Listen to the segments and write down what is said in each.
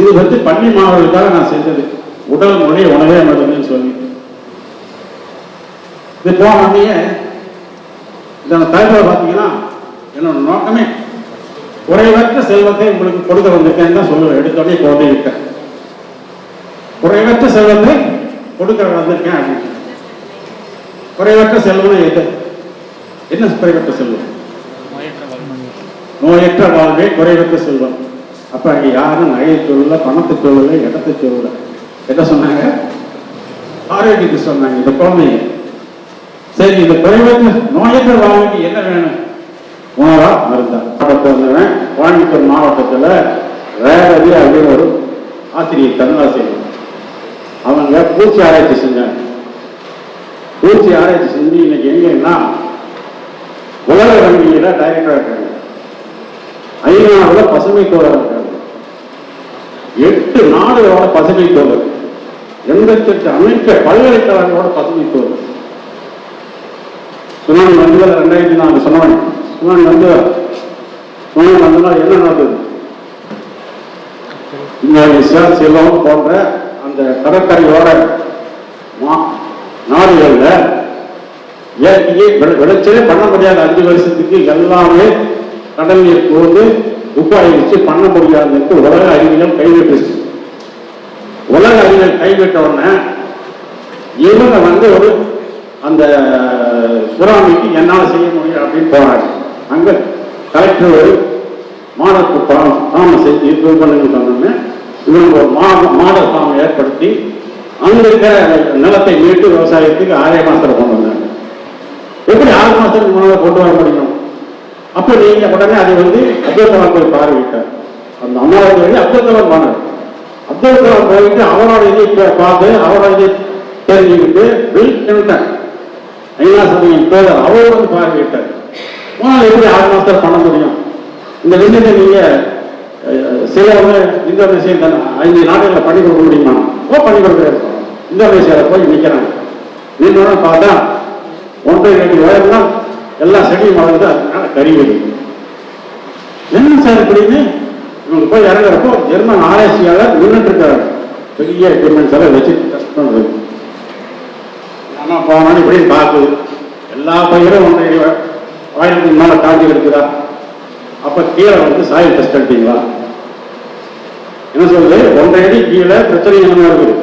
இது வந்து பள்ளி மாணவர்களுக்காக நான் செஞ்சது. உடல் மொழி உணவே மருந்துன்னு சொல்லி. இது போனோடனே இந்த தலைவர் பார்த்தீங்கன்னா என்னோட நோக்கமே குறைவற்ற செல்வத்தை உங்களுக்கு கொடுக்க வந்திருக்கேன்னு தான் சொல்லுவேன் எடுத்தோடனே போட்டு இருக்கேன். குறைவற்ற செல்வத்தை கொடுக்க வந்திருக்கேன் அப்படின்னு. குறைவற்ற செல்வம் எது? என்ன குறைவற்ற செல்வம்? நோயற்ற வாழ்வே குறைவற்ற செல்வம். அப்போ அங்கே யாரும் நகையை சொல்லலை பணத்தை சொல்லலை இடத்தை சொல்லலை. என்ன சொன்னாங்க? ஆரோக்கியத்தை சொன்னாங்க. இந்த குழந்தைங்க சரி இந்த குறைவற்ற நோயற்ற வாழ்வுக்கு என்ன வேணும்? உணவா? மருந்தா. மாவட்டத்தில் இருந்தவன் கோயம்புத்தூர் மாவட்டத்தில் ரேவதி அப்படின்னு ஒரு ஆசிரியர் தமிழாசிரியர் அவங்க பூச்சி ஆராய்ச்சி செஞ்சாங்க. பூச்சி ஆராய்ச்சி செஞ்சு இன்னைக்கு எங்கன்னா உலக வங்கியில் டைரக்டராக இருக்காங்க. ஐநாவில் பசுமை தோழர் இருக்காங்க எட்டு நாடுகளோட பசுமை தோழர் எண்பத்தெட்டு அமெரிக்க பல்கலைக்கழகங்களோட பசுமை தோல்வி சுனாமி வந்து ரெண்டாயிரத்தி நாலு சுனாமி. சுனாமி வந்து சுனாமி வந்ததுனால என்ன நடந்தது? இந்தோனேசியா சிலோன் போன்ற அந்த கடற்கரையோட மா- நாடுகள்ல இயற்கையை விளைச்சலே பண்ண முடியாத அஞ்சு வருஷத்துக்கு எல்லாமே கடல் நீர் போது உப்பாயிருச்சு பண்ண முடியாதுன்னு உலக அறிவியல் கைவிட்டுருச்சு. உலக அறிவியல் கைவிட்ட உடனே இவங்க வந்து ஒரு அந்த சுறாமிக்கு என்னால் செய்ய முடியும் அப்படின்னு போறாங்க. அங்க கலெக்டர் ஒரு மாடல் ஃபார்ம் செஞ்சு இது பண்ணுங்க சொன்னோன்னே இவங்க ஒரு மா மாடல் ஃபார்ம் ஏற்படுத்தி அங்க இருக்கிற நிலத்தை மீட்டு விவசாயத்துக்கு ஆறே மாசத்துல கொண்டு வந்தாங்க. எப்படி ஆறு மாசத்துக்கு முன்னால கொண்டு வர உடனே அது வந்து அப்துல் போய் பார்வையிட்டார். அந்த அம்மாவுக்கு வந்து அப்துல் கலாம் போனார் அப்துல் கலாம் போயிட்டு அவரோட இதை பார்த்து அவரோட இதை தெரிஞ்சுக்கிட்டு பில் கிளின்டன் ஐநா சபையின் தோழர் அவர் வந்து பார்வையிட்டார். உங்களால் எப்படி ஆறு மாதத்தில் பண்ண முடியும்? இந்த விஷயத்தை நீங்கள் சிலவங்க சில தானே ஐந்து நாடுகளில் பண்ணி கொடுக்க முடியுமா? ஓ பண்ணி கொடுக்குறேன் இந்தோனேஷியாவில் போய் நிற்கிறாங்க நின்று பார்த்தா ஒன்றரை ரெண்டு உயரம் எல்லா செடியும் வளர்ந்து அதனால கறி வருது என்ன சார் இப்படின்னு? இவங்க போய் இறங்குறப்போ ஜெர்மன் ஆராய்ச்சியாளர் நின்றுட்டு இருக்காரு. பெரிய எக்யூப்மெண்ட்ஸ் எல்லாம் வச்சு டெஸ்ட் பண்றது ஆனா போனோம் இப்படின்னு பார்க்குது எல்லா பயிரும் ஒன்றை வாயிலுக்கு மேலே தாண்டி இருக்குதா அப்போ கீழே வந்து சாயில் டெஸ்ட் எடுத்தீங்களா? என்ன சொல்லுது ஒன்றரை அடி கீழே பிரச்சனை என்ன இருக்குது.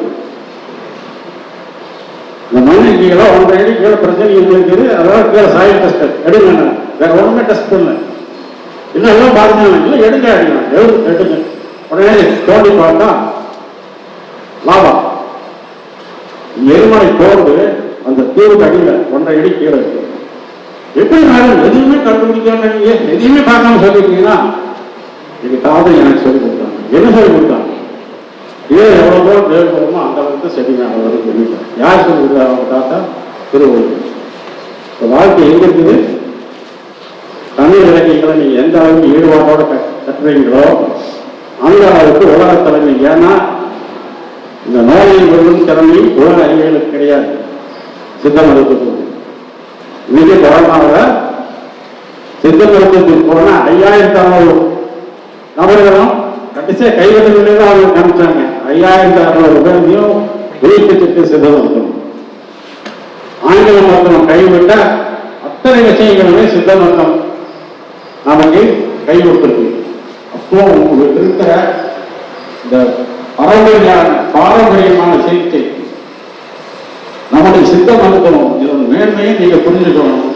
இந்த மண்ணு கீழே ஒன்றரை அடி கீழே பிரச்சனை என்ன இருக்குது அதாவது கீழே சாயில் டெஸ்ட் எடுங்க. வேற ஒன்றுமே டெஸ்ட் பண்ணல. இன்னும் எல்லாம் பாருங்க இல்லை எடுங்க எடுங்க. எடுங்க உடனே தோண்டி பார்த்தா லாபம். எருமனை தோண்டு அந்த தீவுக்கு அடியில ஒன்றை அடி கீழே இருக்கு. எப்படி மேடம் எதுவுமே கண்டுபிடிக்காம நீங்க எதையுமே பார்க்காம சொல்லிருக்கீங்கன்னா எங்க தாத்தா எனக்கு சொல்லி கொடுத்தாங்க. என்ன சொல்லி கொடுத்தாங்க? இதே எவ்வளவு தூரம் தேவைப்படுமோ அந்த அளவுக்கு செடி மேல வரும். சொல்லிட்டேன் யார் சொல்லி கொடுத்தாங்க அவங்க தாத்தா? திருவள்ளுவர். இந்த வாழ்க்கை எங்க இருக்குது? தமிழ் இலக்கியங்களை நீங்க எந்த அளவுக்கு ஈடுபாட்டோட க- கட்டுறீங்களோ அந்த அளவுக்கு உலக தலைமை. ஏன்னா இந்த நோயை வெல்லும் திறமை உலக அறிவியலுக்கு கிடையாது. சித்த மருத்துவத்துக்கு மிக கொரோனாவில் சித்த மருத்துவத்துக்கு போன ஐயாயிரத்தி அறுநூறு நபர்களும் கடைசியா கைவிடவில்லை தான் அவங்க காமிச்சாங்க. ஐயாயிரத்தி அறுநூறு பேரையும் உயிர்ப்பிச்சுட்டு சித்த மருத்துவம் ஆங்கில மருத்துவம் கைவிட்ட அத்தனை விஷயங்களுமே சித்த மருத்துவம் நமக்கு கை கைவிட்டிருக்கு அப்போ உங்களுக்கு இருக்கிற இந்த பாரம்பரியான பாரம்பரியமான சிகிச்சை. நம்முடைய சித்த மருத்துவம் இதன் மேன்மையை நீங்க புரிஞ்சுக்கணும்.